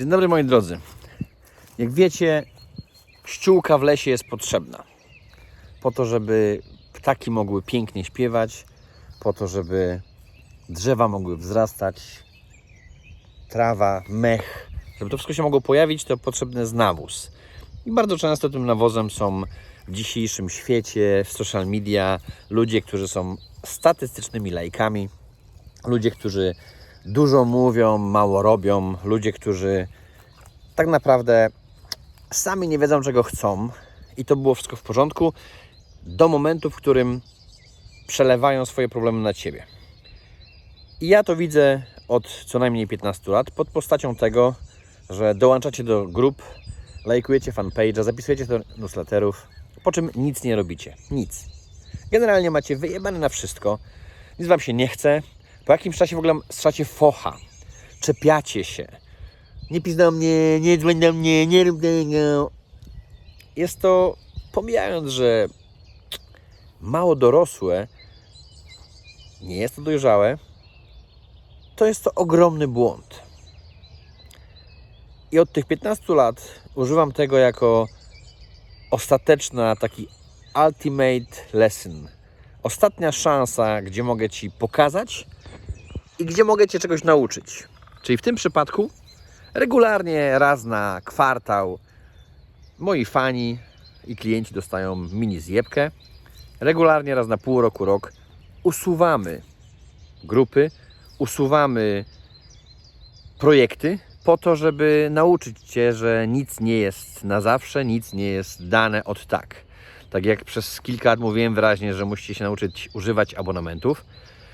Dzień dobry moi drodzy. Jak wiecie, ściółka w lesie jest potrzebna. Po to, żeby ptaki mogły pięknie śpiewać, po to, żeby drzewa mogły wzrastać, trawa, mech. Żeby to wszystko się mogło pojawić, to potrzebny jest nawóz. I bardzo często tym nawozem są w dzisiejszym świecie, w social media, ludzie, którzy są statystycznymi lajkami, ludzie, którzy dużo mówią, mało robią, ludzie, którzy tak naprawdę sami nie wiedzą, czego chcą, i to było wszystko w porządku, do momentu, w którym przelewają swoje problemy na ciebie. I ja to widzę od co najmniej 15 lat pod postacią tego, że dołączacie do grup, lajkujecie fanpage'a, zapisujecie do newsletterów, po czym nic nie robicie. Nic. Generalnie macie wyjebane na wszystko, nic Wam się nie chce, po jakimś czasie w ogóle strzacie focha, czepiacie się, nie pisz do mnie, nie dzwoń do mnie, nie rób tego. Jest to, pomijając, że mało dorosłe, nie jest to dojrzałe, to jest to ogromny błąd. I od tych 15 lat używam tego jako ostateczna, taki ultimate lesson. Ostatnia szansa, gdzie mogę Ci pokazać i gdzie mogę Cię czegoś nauczyć. Czyli w tym przypadku regularnie raz na kwartał moi fani i klienci dostają mini zjebkę. Regularnie raz na pół roku, rok usuwamy grupy, usuwamy projekty po to, żeby nauczyć Cię, że nic nie jest na zawsze, nic nie jest dane od tak. Tak jak przez kilka lat mówiłem wyraźnie, że musicie się nauczyć używać abonamentów.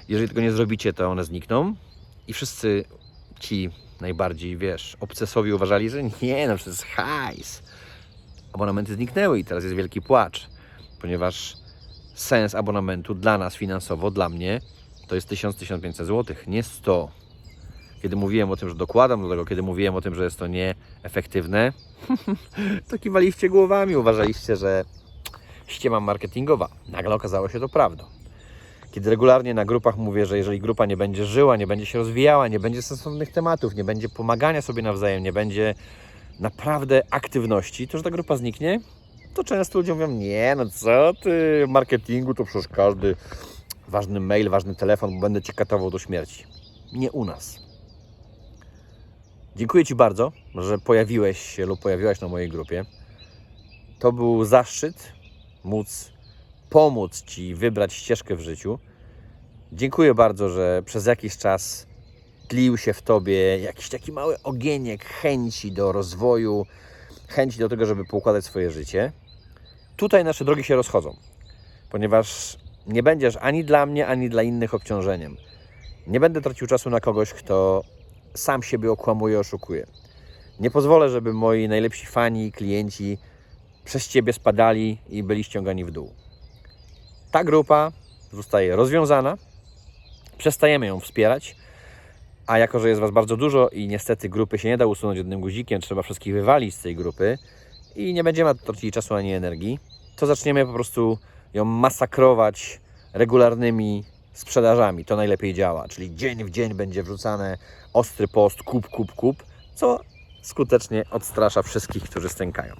Jeżeli tego nie zrobicie, to one znikną. I wszyscy ci najbardziej, wiesz, obcesowi uważali, że nie, no jest hajs. Abonamenty zniknęły i teraz jest wielki płacz, ponieważ sens abonamentu dla nas finansowo, dla mnie, to jest 1000-1500 zł, nie 100. Kiedy mówiłem o tym, że dokładam do tego, kiedy mówiłem o tym, że jest to nieefektywne, to kiwaliście głowami, uważaliście, że ściema marketingowa. Nagle okazało się to prawdą. Kiedy regularnie na grupach mówię, że jeżeli grupa nie będzie żyła, nie będzie się rozwijała, nie będzie sensownych tematów, nie będzie pomagania sobie nawzajem, nie będzie naprawdę aktywności, to że ta grupa zniknie, to często ludzie mówią, nie, no co ty, w marketingu to przecież każdy ważny mail, ważny telefon, bo będę Cię katował do śmierci. Nie u nas. Dziękuję Ci bardzo, że pojawiłeś się lub pojawiłaś na mojej grupie. To był zaszczyt móc pomóc Ci wybrać ścieżkę w życiu. Dziękuję bardzo, że przez jakiś czas tlił się w Tobie jakiś taki mały ogieniek chęci do rozwoju, chęci do tego, żeby poukładać swoje życie. Tutaj nasze drogi się rozchodzą, ponieważ nie będziesz ani dla mnie, ani dla innych obciążeniem. Nie będę tracił czasu na kogoś, kto sam siebie okłamuje, oszukuje. Nie pozwolę, żeby moi najlepsi fani, klienci przez Ciebie spadali i byli ściągani w dół. Ta grupa zostaje rozwiązana, przestajemy ją wspierać, a jako, że jest Was bardzo dużo i niestety grupy się nie da usunąć jednym guzikiem, trzeba wszystkich wywalić z tej grupy i nie będziemy tracili czasu ani energii, to zaczniemy po prostu ją masakrować regularnymi sprzedażami. To najlepiej działa, czyli dzień w dzień będzie wrzucane ostry post, kup, kup, kup, co skutecznie odstrasza wszystkich, którzy stękają.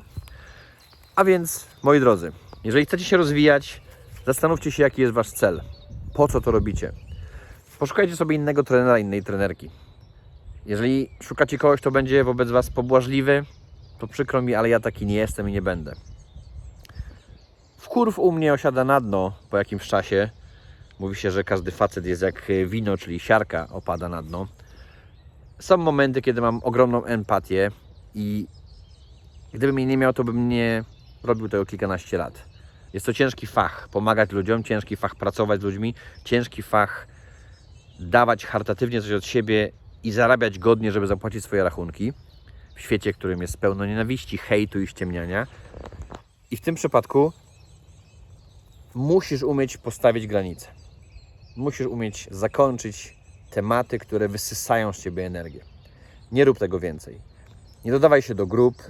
A więc, moi drodzy, jeżeli chcecie się rozwijać, zastanówcie się, jaki jest Wasz cel. Po co to robicie? Poszukajcie sobie innego trenera, innej trenerki. Jeżeli szukacie kogoś, kto będzie wobec Was pobłażliwy, to przykro mi, ale ja taki nie jestem i nie będę. Wkurw u mnie osiada na dno po jakimś czasie. Mówi się, że każdy facet jest jak wino, czyli siarka opada na dno. Są momenty, kiedy mam ogromną empatię i gdybym jej nie miał, to bym nie robił tego kilkanaście lat. Jest to ciężki fach, pomagać ludziom, ciężki fach pracować z ludźmi, ciężki fach dawać charytatywnie coś od siebie i zarabiać godnie, żeby zapłacić swoje rachunki. W świecie, którym jest pełno nienawiści, hejtu i ściemniania. I w tym przypadku musisz umieć postawić granice. Musisz umieć zakończyć tematy, które wysysają z ciebie energię. Nie rób tego więcej. Nie dodawaj się do grup,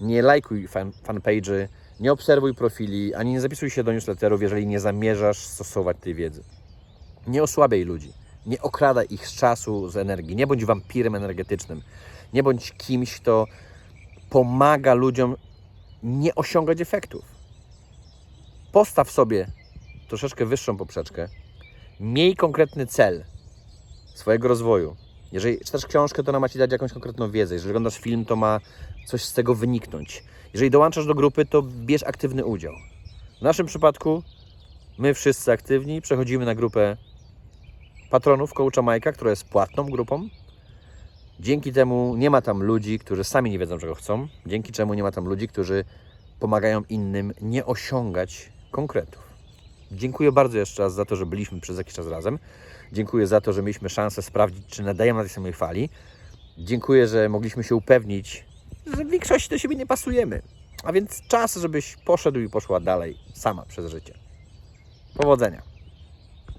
nie lajkuj fan, fanpage'y, nie obserwuj profili, ani nie zapisuj się do newsletterów, jeżeli nie zamierzasz stosować tej wiedzy. Nie osłabiaj ludzi, nie okradaj ich z czasu, z energii, nie bądź wampirem energetycznym. Nie bądź kimś, kto pomaga ludziom nie osiągać efektów. Postaw sobie troszeczkę wyższą poprzeczkę. Miej konkretny cel swojego rozwoju. Jeżeli czytasz książkę, to ona ma Ci dać jakąś konkretną wiedzę. Jeżeli oglądasz film, to ma coś z tego wyniknąć. Jeżeli dołączasz do grupy, to bierz aktywny udział. W naszym przypadku my wszyscy aktywni przechodzimy na grupę patronów Coacha Majka, która jest płatną grupą. Dzięki temu nie ma tam ludzi, którzy sami nie wiedzą, czego chcą. Dzięki czemu nie ma tam ludzi, którzy pomagają innym nie osiągać konkretów. Dziękuję bardzo jeszcze raz za to, że byliśmy przez jakiś czas razem. Dziękuję za to, że mieliśmy szansę sprawdzić, czy nadajemy na tej samej fali. Dziękuję, że mogliśmy się upewnić, że w większości do siebie nie pasujemy. A więc czas, żebyś poszedł i poszła dalej sama przez życie. Powodzenia.